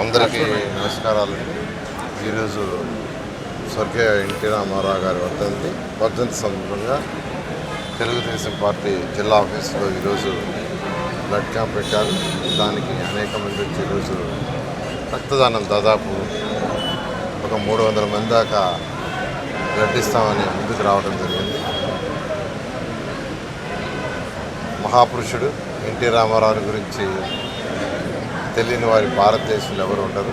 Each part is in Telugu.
అందరికీ నమస్కారాలు. ఈరోజు స్వర్గీయ ఎన్టీ రామారావు గారి వర్ధంతి. వర్ధంతి సందర్భంగా తెలుగుదేశం పార్టీ జిల్లా ఆఫీసులో ఈరోజు బ్లడ్ క్యాంప్ పెట్టారు. దానికి అనేక మంది వచ్చి ఈరోజు రక్తదానం దాదాపు ఒక మూడు వందల మంది దాకా బ్లడ్ ఇస్తామని ముందుకు రావడం జరిగింది. మహాపురుషుడు ఎన్టీ రామారావు గురించి తెలియని వారి భారతదేశంలో ఎవరు ఉండరు.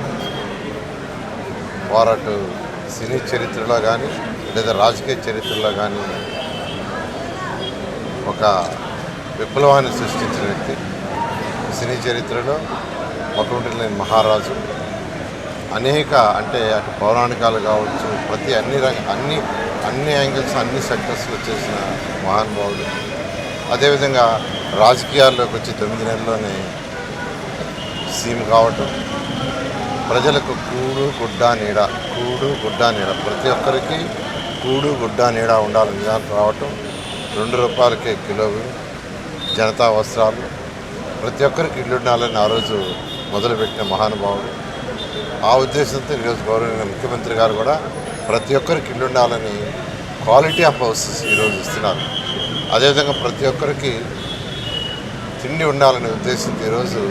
వారటు సినీ చరిత్రలో కానీ లేదా రాజకీయ చరిత్రలో కానీ ఒక విప్లవాన్ని సృష్టించిన వ్యక్తి. సినీ చరిత్రలో ఒకటి లేని మహారాజు. అనేక అంటే అటు పౌరాణికాలు కావచ్చు ప్రతి అన్ని రంగ అన్ని అన్ని యాంగిల్స్ అన్ని సెక్టర్స్లో చేసిన మహానుభావుడు. అదేవిధంగా రాజకీయాల్లోకి వచ్చి తొమ్మిది నెలల్లోనే సీమ్ కావటం ప్రజలకు కూడు గుడ్డ నీడ కూడు గుడ్డ నీడ. ప్రతి ఒక్కరికి కూడు గుడ్డ నీడ ఉండాలని నిజానికి రావటం రెండు రూపాయలకే కిలోవి జనతా వస్త్రాలు. ప్రతి ఒక్కరికి ఇల్లు ఉండాలని ఆ రోజు మొదలుపెట్టిన మహానుభావుడు. ఆ ఉద్దేశంతో ఈరోజు గౌరవ ముఖ్యమంత్రి గారు కూడా ప్రతి ఒక్కరికి ఇల్లు ఉండాలని క్వాలిటీ ఆఫ్ హౌసెస్ ఈరోజు ఇస్తున్నారు. అదేవిధంగా ప్రతి ఒక్కరికి తిండి ఉండాలనే ఉద్దేశంతో ఈరోజు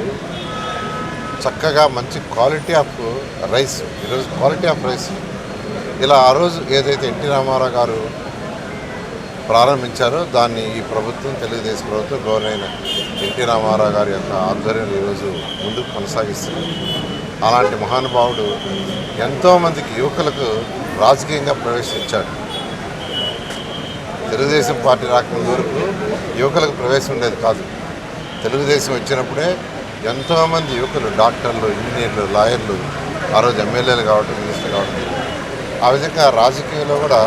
చక్కగా మంచి క్వాలిటీ ఆఫ్ రైస్ ఈరోజు క్వాలిటీ ఆఫ్ రైస్. ఇలా ఆ రోజు ఏదైతే ఎన్టీ రామారావు గారు ప్రారంభించారో దాన్ని ఈ ప్రభుత్వం తెలుగుదేశం ప్రభుత్వం గౌరవైన ఎన్టీ రామారావు గారి యొక్క ఆధ్వర్యంలో ఈరోజు ముందుకు కొనసాగిస్తుంది అలాంటి మహానుభావుడు ఎంతోమందికి యువకులకు రాజకీయంగా ప్రవేశించాడు. తెలుగుదేశం పార్టీ రాకముందు వరకు యువకులకు ప్రవేశం ఉండేది కాదు. తెలుగుదేశం వచ్చినప్పుడే ఎంతోమంది యువకులు డాక్టర్లు ఇంజనీర్లు లాయర్లు ఆ రోజు ఎమ్మెల్యేలు కావడం మినిస్టర్ కావడం ఆ విధంగా రాజకీయంలో కూడా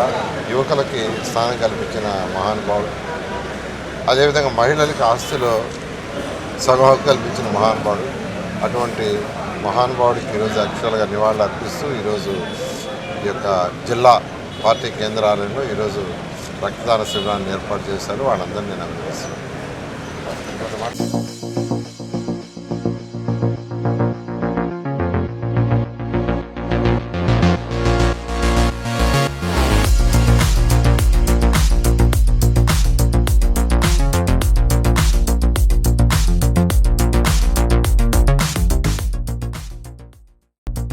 యువకులకి స్థానం కల్పించిన మహానుభావుడు. అదేవిధంగా మహిళలకి ఆస్తిలో సగం హక్కు కల్పించిన మహానుభావుడు. అటువంటి మహానుభావుడికి ఈరోజు అక్షరాలుగా నివాళులు అర్పిస్తూ ఈరోజు ఈ యొక్క జిల్లా పార్టీ కేంద్ర ఆలయంలో ఈరోజు రక్తదాన శిబిరాన్ని ఏర్పాటు చేశారు. వాళ్ళందరినీ నేను అభినందిస్తున్నాను.